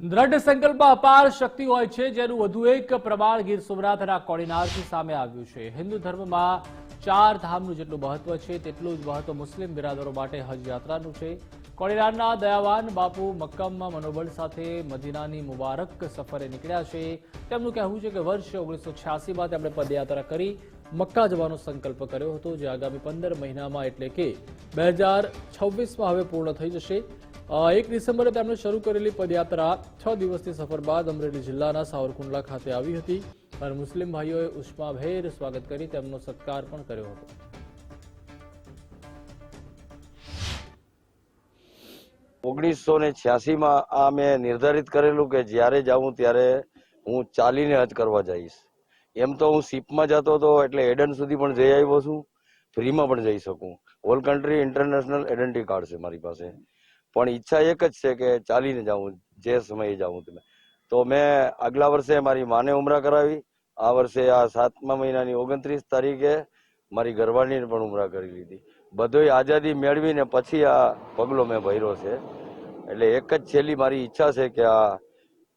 દ્રઢ સંકલ્પ અપાર શક્તિ હોય છે, જેનું વધુ એક પ્રમાણ ગીર સોમનાથના કોડીનારથી સામે આવ્યું છે. હિન્દુ ધર્મમાં ચાર ધામનું જેટલું મહત્વ છે, તેટલું જ મહત્વ મુસ્લિમ બિરાદરો માટે હજ યાત્રાનું છે. કોડીનારના દયાવાન બાપુ મક્કમમાં મનોબળ સાથે મદીનાની મુબારક સફરે નીકળ્યા છે. તેમનું કહેવું છે કે વર્ષ ઓગણીસો છ્યાસીમાં તેમણે પદયાત્રા કરી મક્કા જવાનો સંકલ્પ કર્યો હતો, જે આગામી પંદર મહિનામાં એટલે કે બે હજાર છવ્વીસમાં હવે પૂર્ણ થઈ જશે. એક ડિસેમ્બરે તેમણે શરૂ કરેલી પદયાત્રા છ દિવસની સફર બાદ અમરેલી જિલ્લાના સાવરકુંડલા ખાતે આવી હતી. અને મુસ્લિમ ભાઈઓએ ઉષ્માભેર સ્વાગત કરી તેમનો સત્કાર પણ કર્યો હતો. ઓગણીસો ને છ્યાસીમાં આ મેં નિર્ધારિત કરેલું કે જ્યારે જાઉં ત્યારે હું ચાલીને હજ કરવા જઈશ. એમ તો હું શિપમાં જતો હતો એટલે એડન સુધી પણ જઈ આવ્યો છું. ફ્રીમાં પણ જઈ શકું. All country international identity card છે મારી પાસે. પણ ઈચ્છા એક જ છે કે ચાલીને જાઉં, જે સમયે જાઉં તમે. તો મેં આગલા વર્ષે મારી માને ઉમરા કરાવી, આ વર્ષે આ સાતમા મહિનાની ઓગણત્રીસ તારીખે મારી ઘરવાળીને પણ ઉમરા કરી લીધી. બધોય આઝાદી મેળવીને પછી આ પગલો મેં ભર્યો છે. એટલે એક જ છેલ્લી મારી ઈચ્છા છે કે આ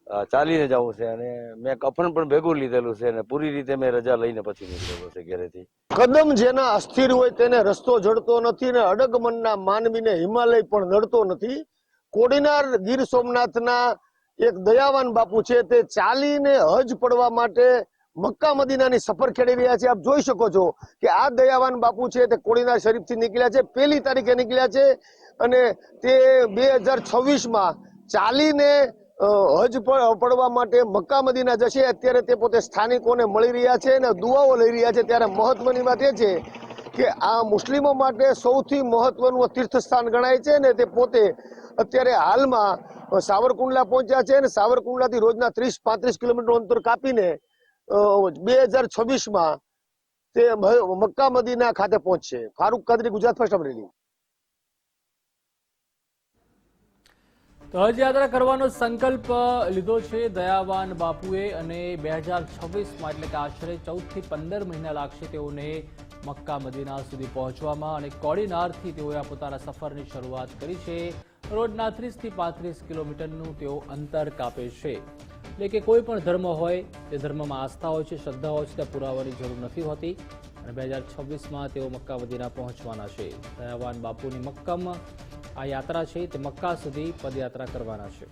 ચાલીને જવું છે અને મેં કફન પણ ભેગું લીધેલું છે અને પૂરી રીતે મેં રજા લઈને પછી નીકળેલો છે ઘરેથી. કદમ જેના અસ્થિર હોય તેને રસ્તો જડતો નથી ને અડગ મનના માનવીને હિમાલય પણ નડતો નથી. કોડીનાર ગીર સોમનાથના એક દયાવાન બાપુ છે તે ચાલીને હજ પડવા માટે મક્કા મદીનાની સફર ખેડી રહ્યા છે. આપ જોઈ શકો છો કે આ દયાવાન બાપુ છે તે કોડીનાર શરીફથી નીકળ્યા છે, પહેલી તારીખે નીકળ્યા છે અને તે બે હજાર છવ્વીસમાં ચાલીને હજ પડવા માટે મક્કા મદીના જશે. અત્યારે તે પોતે સ્થાનિકોને મળી રહ્યા છે અને દુઆઓ લઈ રહ્યા છે. ત્યારે મહત્વની વાત એ છે કે આ મુસ્લિમો માટે સૌથી મહત્વનું તીર્થસ્થાન ગણાય છે ને તે પોતે અત્યારે હાલમાં સાવરકુંડલા પહોંચ્યા છે અને સાવરકુંડલાથી રોજના ત્રીસ પાંત્રીસ કિલોમીટર અંતર કાપીને બે હજાર છવ્વીસમાં તે મક્કા મદીના ખાતે પહોંચશે. ફારૂક કાદરી, ગુજરાત ફર્સ્ટ અમરેલી તો હજ યાત્રા કરવાનો સંકલ્પ લીધો છે દયાવાન બાપુએ અને બે હજાર છવ્વીસમાં એટલે કે આશરે ચૌદથી પંદર મહિના લાગશે તેઓને મક્કા મદીના સુધી પહોંચવામાં અને કોડીનારથી તેઓએ આ પોતાના સફરની શરૂઆત કરી છે. રોજના ત્રીસથી પાંત્રીસ કિલોમીટરનું તેઓ અંતર કાપે છે. એટલે કે કોઈ પણ ધર્મ હોય, તે ધર્મમાં આસ્થા હોય છે, શ્રદ્ધા હોય છે, ત્યાં પુરાવાની જરૂર નથી હોતી. અને બે હજાર છવ્વીસમાં તેઓ મક્કા મદીના પહોંચવાના છે. દયાવાન બાપુની મક્કમ આ યાત્રા છે તે મક્કા સુધી પદયાત્રા કરવાના છે.